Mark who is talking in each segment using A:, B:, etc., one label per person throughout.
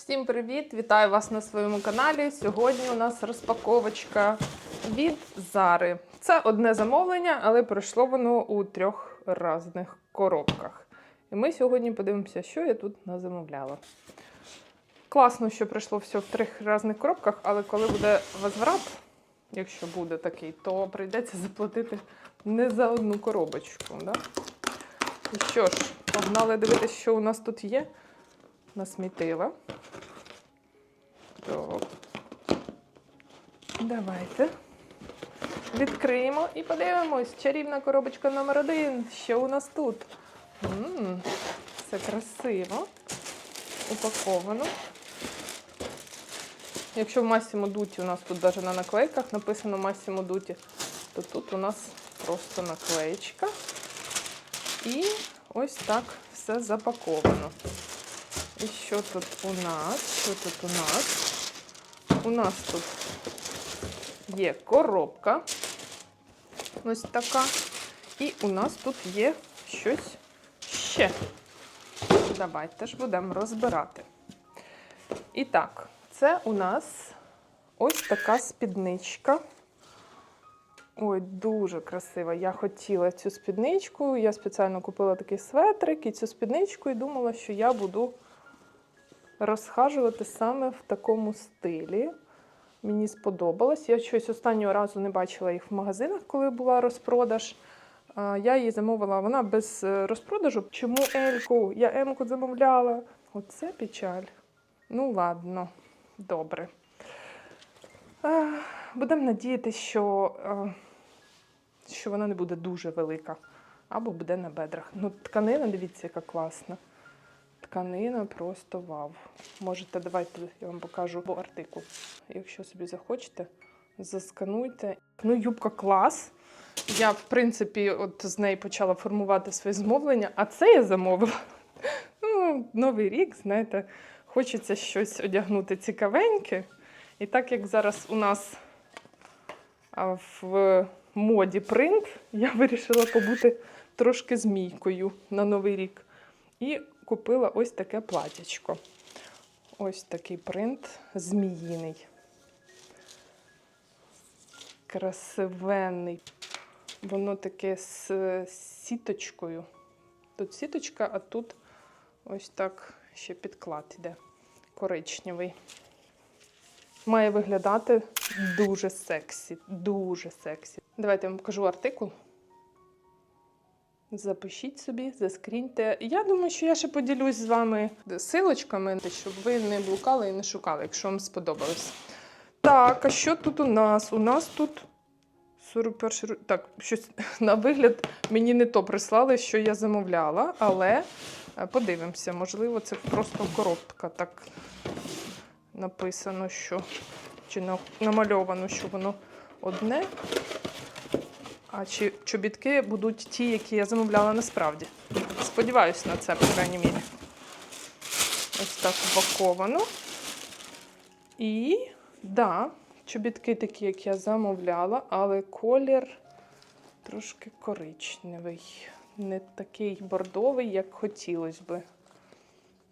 A: Всім привіт! Вітаю вас на своєму каналі. Сьогодні у нас розпаковочка від Зари. Це одне замовлення, але пройшло воно у трьох різних коробках. І ми сьогодні подивимося, що я тут назамовляла. Класно, що прийшло все в трьох різних коробках, але коли буде возврат, якщо буде такий, то прийдеться заплатити не за одну коробочку. Да? І що ж, погнали дивитися, що у нас тут є. Насмітила. Так. Давайте. Відкриємо і подивимось. Чарівна коробочка номер один. Що у нас тут? м все красиво. Упаковано. Якщо в Massimo Dutti у нас тут навіть на наклейках написано Massimo Dutti, то тут у нас просто наклеєчка. І ось так все запаковано. І що тут у нас? Що тут у нас? У нас тут є коробка. Ось така. І у нас тут є щось ще. Давайте ж будемо розбирати. І так, це у нас ось така спідничка. Ой, дуже красива. Я хотіла цю спідничку. Я спеціально купила такий светрик і цю спідничку і думала, що я буду розхажувати саме в такому стилі. Мені сподобалось. Я щось останнього разу не бачила їх в магазинах, коли була розпродаж. Я її замовила, вона без е, розпродажу. Чому Ельку? Я Емку замовляла. Оце печаль. Ну, ладно, добре. Будемо надіятися, що, що вона не буде дуже велика. Або буде на бедрах. Ну, тканина, дивіться, яка класна. Тканина просто вау. Можете, давайте я вам покажу артикул. Якщо собі захочете, заскануйте. Ну, юбка клас. Я, в принципі, от з неї почала формувати своє замовлення, а це я замовила. Ну, Новий рік, знаєте, хочеться щось одягнути цікавеньке. І так як зараз у нас в моді принт, я вирішила побути трошки змійкою на Новий рік. І купила ось таке платячко. Ось такий принт зміїний. Красивенний. Воно таке з сіточкою. Тут сіточка, а тут ось так ще підклад іде. Коричневий. Має виглядати дуже сексі. Дуже сексі. Давайте я вам покажу артикул. Запишіть собі, заскріньте. Я думаю, що я ще поділюсь з вами силочками, щоб ви не блукали і не шукали, якщо вам сподобалось. Так, а що тут у нас? У нас тут 41 Так, щось на вигляд мені не то прислали, що я замовляла, але е, подивимося, можливо, це просто коробка так написано, що чи намальовано, що воно одне. А чи чобітки будуть ті, які я замовляла насправді? Сподіваюсь на це, по крайній мірі. Ось так упаковано. І, да, чобітки такі, як я замовляла, але колір трошки коричневий. Не такий бордовий, як хотілося би.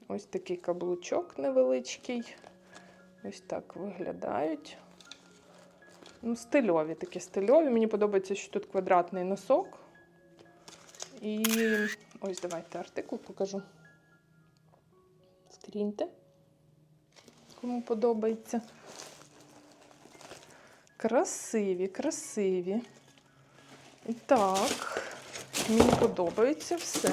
A: Ось такий каблучок невеличкий. Ось так виглядають. Ну, стильові такі стильові. Мені подобається, що тут квадратний носок. І ось давайте артикул покажу. Скріньте, кому подобається. Красиві, красиві. І так, мені подобається все.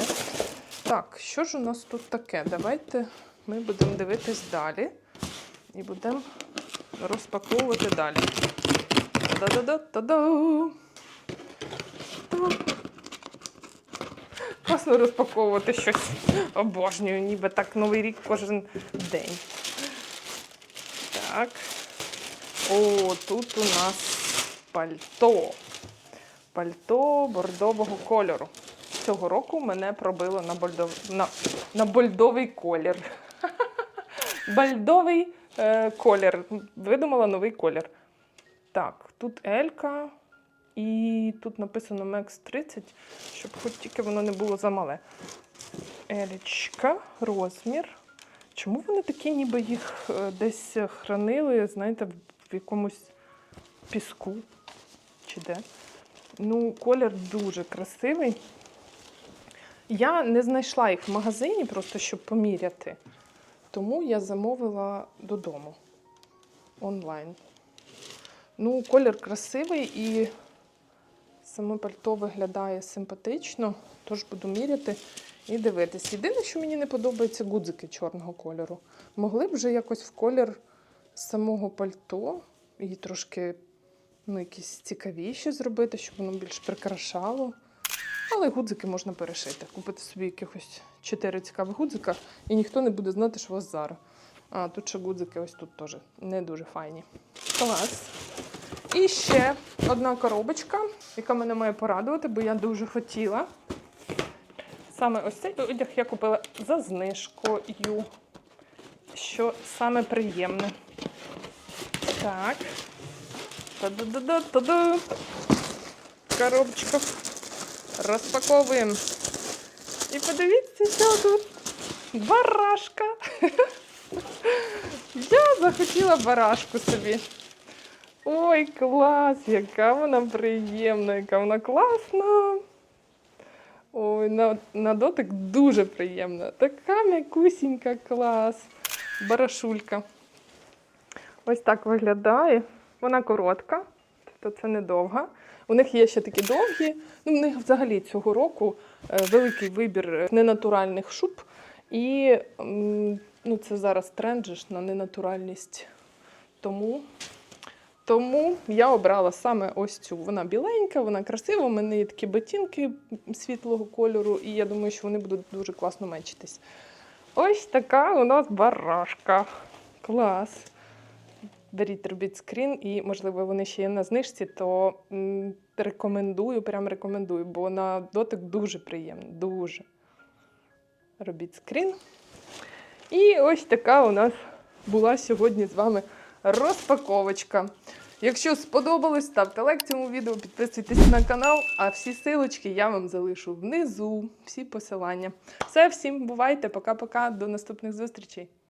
A: Так, що ж у нас тут таке? Давайте ми будемо дивитись далі і будемо розпаковувати далі. Та-да-да-та-да! Та. Класно розпаковувати щось. Обожнюю, ніби так Новий рік кожен день. Так. О, тут у нас пальто. Пальто бордового кольору. Цього року мене пробило на, больдов... на... на больдовий колір. Бальдовий е, колір. Видумала новий колір. Так, тут Елька, і тут написано Max 30, щоб хоч тільки воно не було замале. Елічка, розмір Чому вони такі, ніби їх е, десь хранили, знаєте, в якомусь піску чи де? Ну, колір дуже красивий. Я не знайшла їх в магазині, просто щоб поміряти. Тому я замовила додому онлайн. Ну, колір красивий і саме пальто виглядає симпатично, тож буду міряти і дивитись. Єдине, що мені не подобається, гудзики чорного кольору. Могли б вже якось в колір самого пальто і трошки ну, якісь цікавіші зробити, щоб воно більш прикрашало. Але гудзики можна перешити. Купити собі якихось чотири цікавих гудзика, і ніхто не буде знати, що у вас Зара. А тут ще гудзики ось тут теж не дуже файні. Клас. І ще одна коробочка, яка мене має порадувати, бо я дуже хотіла. Саме ось цей одяг я купила за знижкою, що саме приємне. Так. Та-да-да-да-та-да. Коробочка. Розпаковуємо. І подивіться, що тут. Барашка. Я захотіла барашку собі. Ой, клас, яка вона приємна, яка вона класна. Ой, на, на дотик дуже приємна. Така м'якусінька клас. Барашулька. Ось так виглядає. Вона коротка, тобто це не довга. У них є ще такі довгі. Ну, у них взагалі цього року е, великий вибір ненатуральних шуб. І ну, це зараз тренд же ж на ненатуральність. Тому, тому я обрала саме ось цю. Вона біленька, вона красива. У мене є такі ботинки світлого кольору, і я думаю, що вони будуть дуже класно мечитись. Ось така у нас барашка. Клас. Беріть, робіть скрін, і, можливо, вони ще є на знижці, то рекомендую, прям рекомендую, бо на дотик дуже приємно, дуже. Робіть скрін. І ось така у нас була сьогодні з вами розпаковочка. Якщо сподобалось, ставте лайк цьому відео, підписуйтесь на канал, а всі силочки я вам залишу внизу, всі посилання. Все, всім бувайте, пока-пока, до наступних зустрічей.